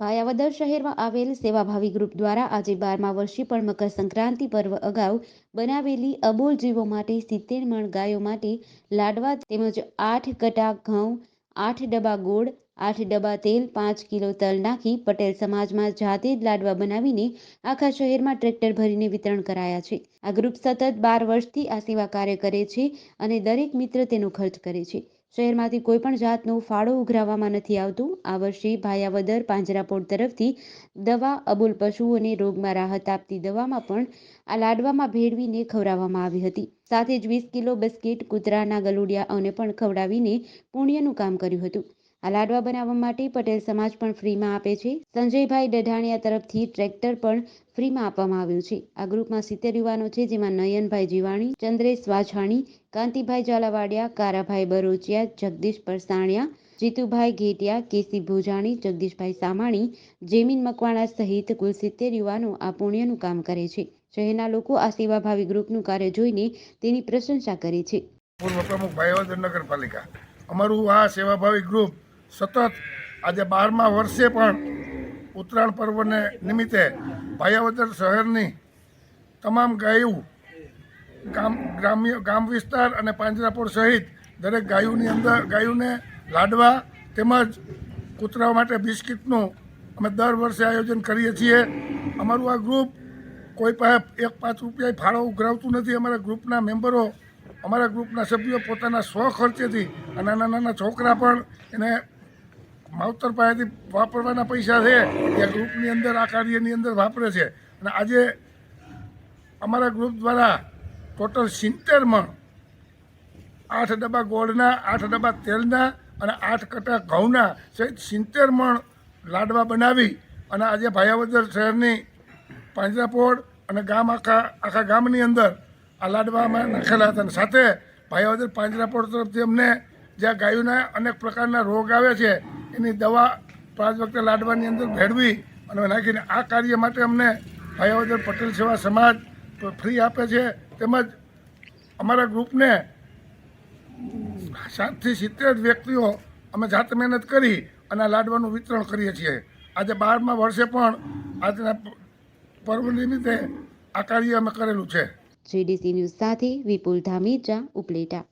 ભાયાવદર શહેરમાં આવેલ સેવાભાવી ગ્રુપ દ્વારા આજે બારમા વર્ષે પણ મકર સંક્રાંતિ પર્વ અગાઉ બનાવેલી અબોલ જીવો માટે સિત્તેર મણ ગાયો માટે લાડવા તેમજ આઠ કટા ઘઉં, આઠ ડબ્બા ગોળ, આઠ ડબ્બા તેલ, પાંચ કિલો તલ નાખી પટેલ સમાજમાં જાતે જ લાડવા બનાવીને આખા શહેરમાં ટ્રેક્ટર ભરીને વિતરણ કરાયા છે. આ ગ્રુપ સતત બાર વર્ષથી આ સેવા કાર્ય કરે છે અને દરેક મિત્ર તેનો ખર્ચ કરે છે. શહેરમાંથી કોઈ પણ જાતનો ફાળો ઉઘરાવવામાં નથી આવતું. આ વર્ષે ભાયાવદર પાંજરાપોળ તરફથી દવા અબુલ પશુઓને રોગમાં રાહત આપતી દવામાં પણ આ લાડવામાં ભેળવીને ખવડાવવામાં આવી હતી. સાથે જ વીસ કિલો બિસ્કિટ, કૂતરાના ગલુડિયાઓને પણ ખવડાવીને પુણ્યનું કામ કર્યું હતું. આ લાડવા બનાવવા માટે પટેલ સમાજ પણ ફ્રીમાં આપે છે. સંજયભાઈ ડઢાણિયા તરફથી ટ્રેક્ટર પણ ફ્રીમાં આપવામાં આવ્યું છે. આ ગ્રુપમાં સિત્તેર યુવાનો છે, જેમાં નયનભાઈ જીવાણી, ચંદ્રેશ વાછાણી, કાંતિભાઈ ઝાલાવાડિયા, કારાભાઈ બરોચિયા, જગદીશ પરસાણિયા, જીતુભાઈ ઘેટિયા, કેસી ભોજાણી, જગદીશભાઈ સામાણી, જેમીન મકવાણા સહિત કુલ સિત્તેર યુવાનો આ પુણ્યનું કામ કરે છે. શહેરના લોકો આ સેવાભાવી ગ્રુપનું કાર્ય જોઈને તેની પ્રશંસા કરે છે. પૂર્વ પ્રમુખ ભાઈવદર નગરપાલિકા. અમારું આ સેવાભાવી ગ્રુપ સતત આજે બારમા વર્ષે પણ ઉત્તરાયણ પર્વને નિમિત્તે ભાયાવદર શહેરની તમામ ગાયું, ગામ, ગ્રામ્ય, ગામ વિસ્તાર અને પાંજરાપોળ સહિત દરેક ગાયોની અંદર, ગાયોને લાડવા તેમજ કૂતરાઓ માટે બિસ્કિટનું અમે દર વર્ષે આયોજન કરીએ છીએ. અમારું આ ગ્રુપ કોઈ પાસે એક પાંચ રૂપિયા ફાળો ઉઘરાવતું નથી. અમારા ગ્રુપના મેમ્બરો, અમારા ગ્રુપના સભ્યો પોતાના સ્વ ખર્ચેથી નાના નાના છોકરા પણ એને માવતર પાસેથી વાપરવાના પૈસા છે, એ ગ્રુપની અંદર આ કાર્યની અંદર વાપરે છે. અને આજે અમારા ગ્રુપ દ્વારા ટોટલ સિત્તેર મણ, આઠ ડબ્બા ગોળના, આઠ ડબ્બા તેલના અને આઠ કટા ઘઉંના સહિત સિત્તેર મણ લાડવા બનાવી અને આજે ભાયાવદર શહેરની પાંજરાપોળ અને ગામ આખા આખા ગામની અંદર આ લાડવામાં નાખેલા હતા. અને સાથે ભાયાવદર પાંજરાપોળ તરફથી અમને જ્યાં ગાયોના અનેક પ્રકારના રોગ આવે છે એની દવા પાંચ વખતે લાડવાની અંદર ભેળવી અને નાખીને આ કાર્ય માટે અમને ભાઈઓદર પટેલ સેવા સમાજ ફ્રી આપે છે. તેમજ અમારા ગ્રુપને સાતથી સિત્તેર વ્યક્તિઓ અમે જાતે મહેનત કરી અને આ લાડવાનું વિતરણ કરીએ છીએ. આજે બારમા વર્ષે પણ આજના પર્વ નિમિત્તે આ કાર્ય અમે કરેલું છે. જીડીસી ન્યૂઝ સાથે વિપુલ ધામીજા ઉપલેટા.